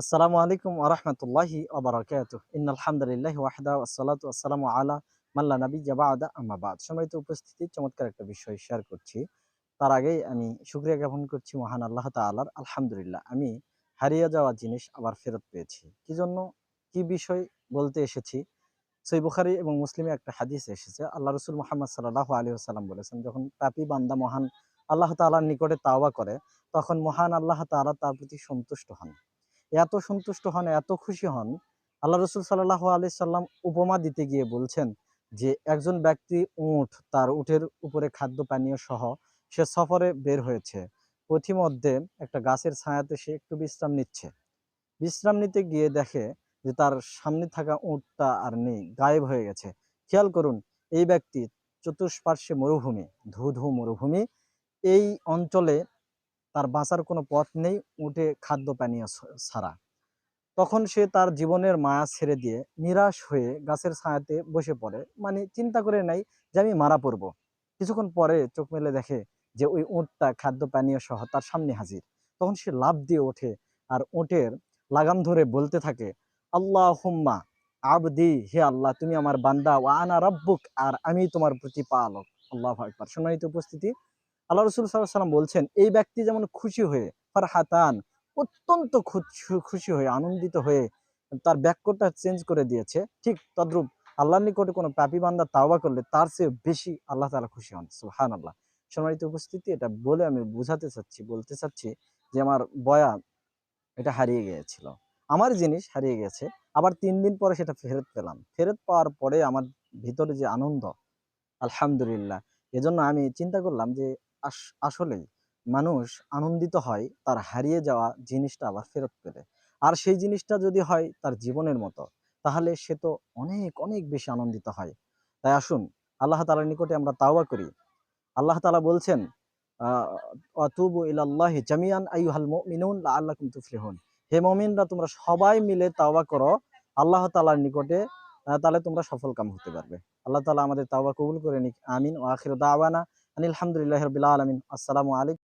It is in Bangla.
আসসালামু আলাইকুম আরহামতুল্লাহি আবরাকাত ইনালহামদুলিল্লাহ ওয়াহদা আসসালাতু আসসালামু উপস্থিতি, চমৎকার একটা বিষয় শেয়ার করছি। তার আগেই আমি জ্ঞাপন করছি মহান আল্লাহ আলহামদুলিল্লাহ, আমি হারিয়ে যাওয়া জিনিস আবার ফেরত পেয়েছি। কি জন্য? কি বিষয় বলতে এসেছি? সই বুখারি এবং মুসলিমে একটা হাদিস এসেছে। আল্লাহ রসুল মোহাম্মদ সাল্লাহ আলী বলেছেন, যখন পাপি বান্দা মহান আল্লাহ তাআলার নিকটে তাওবা করে, তখন মহান আল্লাহ তাআলা তার প্রতি সন্তুষ্ট হন। এত সন্তুষ্ট হন, এত খুশি হন, আল্লাহ রসুল সাল্লাহ আলি সাল্লাম উপমা দিতে গিয়ে বলছেন যে, একজন ব্যক্তি উঠ তার উঠের উপরে খাদ্য পানীয় সহ সে সফরে বের হয়েছে। পথিমধ্যে একটা গাছের ছায়াতে সে একটু বিশ্রাম নিচ্ছে। বিশ্রাম নিতে গিয়ে দেখে যে, তার সামনে থাকা উঁটটা আর নেই, গায়েব হয়ে গেছে। খেয়াল করুন, এই ব্যক্তি চতুষ্পার্শ্বে মরুভূমি ধু ধু মরুভূমি। এই অঞ্চলে তার বাঁচার কোনো পথ নেই, উঠে খাদ্য পানীয় ছাড়া। তখন সে তার জীবনের মায়া ছেড়ে দিয়ে নিরাশ হয়ে গাছের ছায়াতে বসে পড়ে। মানে চিন্তা করে নাই যে আমি মারা পড়ব। কিছুক্ষণ পরে চোখ মেলে দেখে যে ওই উঁটটা খাদ্য পানীয় সহ তার সামনে হাজির। তখন সে লাভ দিয়ে ওঠে আর উঁটের লাগাম ধরে বলতে থাকে আল্লাহ হুম্মা আবদি, হে আল্লাহ, তুমি আমার বান্দা। ও আনা রব্বুক, আর আমি তোমার প্রতি পালক আল্লাহ একবার সম্মানিত উপস্থিতি আল্লাহ রসুল সাল্লাহ সাল্লাম বলছেন, এই ব্যক্তি যেমন খুশি হয়ে, ফারহাতান, অত্যন্ত খুশি হয়ে, আনন্দিত হয়ে তার ব্যাক্যটা চেঞ্জ করে দিয়েছে, ঠিক তদ্রুপ আল্লাহর নিকটে কোনো পাপি বান্দা তাওবা করলে তার চেয়ে বেশি আল্লাহ তালা খুশি হন। সুহান আল্লাহ সম্মানিত উপস্থিতি, এটা বলে আমি বুঝাতে চাচ্ছি, বলতে চাচ্ছি যে আমার বয়া এটা হারিয়ে গিয়েছিল। আমার জিনিস হারিয়ে গেছে, আবার তিন দিন পরে সেটা ফেরত পেলাম। ফেরত পাওয়ার পরে আমার ভিতরে যে আনন্দ, আলহামদুলিল্লাহ, এজন্য আমি চিন্তা করলাম যে আসলেই মানুষ আনন্দিত হয় তার হারিয়ে যাওয়া জিনিসটা আবার ফেরত পেলে। আর সেই জিনিসটা যদি হয় তার জীবনের মতো, তাহলে সে তো অনেক অনেক বেশি আনন্দিত হয়। তাই আসুন, আল্লাহ তালার নিকটে আমরা তাওয়া করি। আল্লাহ তালা বলছেন অতুবু ইলাল্লাহি জামিয়ান আইহাল মুমিনুন লাআল্লাকুম তুফলিহুন। হে মুমিনরা, তোমরা সবাই মিলে তাওবা করো। আল্লাহ তালার নিকটে তাহলে তোমরা সফল কাম হতে পারবে। আল্লাহ তালা আমাদের তাওবা কবুল করে নিক। আমিন। ও আখির দাওয়ানা আনিল আলহামদুলিল্লাহ রবিল আলমিন আসসালামু আলাইকুম